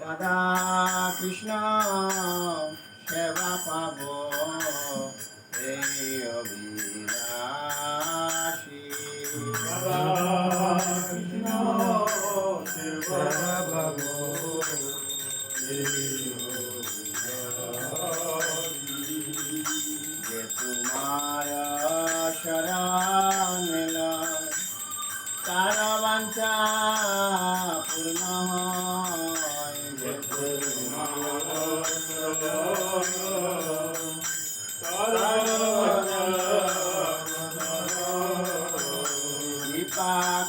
দাদা কৃষ্ণ সেবা পাব। এই অভিলাষী।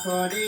করি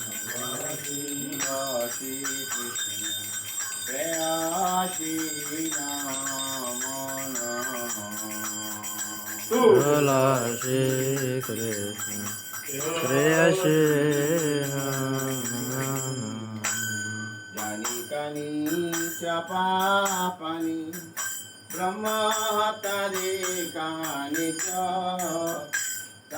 श्रीमती कृष्ण प्रयासी नाम बोला श्री कृष्ण प्रिय जानिकनी चपापनी ब्रह्म तारे कानि च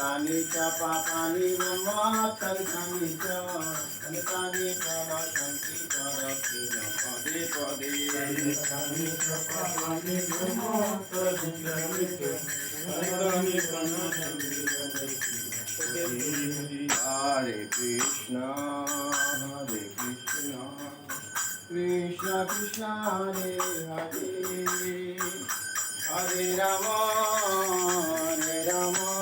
নাম ভোলা শ্রী কৃষ্ণ প্রেয়সী জানি কানি ব্রহ্ম হতারে কানি চ তানি তানি গণ শান্তি প্রদক্ষিণ পদে পদে কানি কানি চাপা পানি ব্রহ্ম হতারে কানি চ কানি কানি প্রদক্ষিণ পদে পদে হরে কৃষ্ণ হরে কৃষ্ণ কৃষ্ণ কৃষ্ণ হরে হরে হরে রাম হরে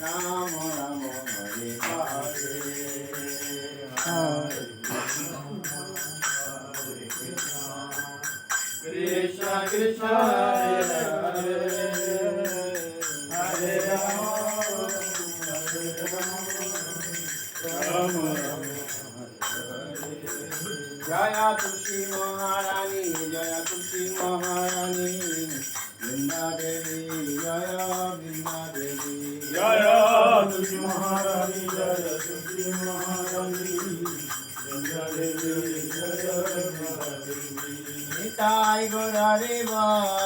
राम राम हरे हरे कृष्ण कृष्ण हरे हरे राम राम जया तुलसी महारानी जया तुलसी महारानी बिंदा देवी जया बिंदा देवी Jai Gaurav Jai Gaurav Jai Gaurav Jai Gaurav Jai Gaurav Jai Gaurav Jai Gaurav Jai Gaurav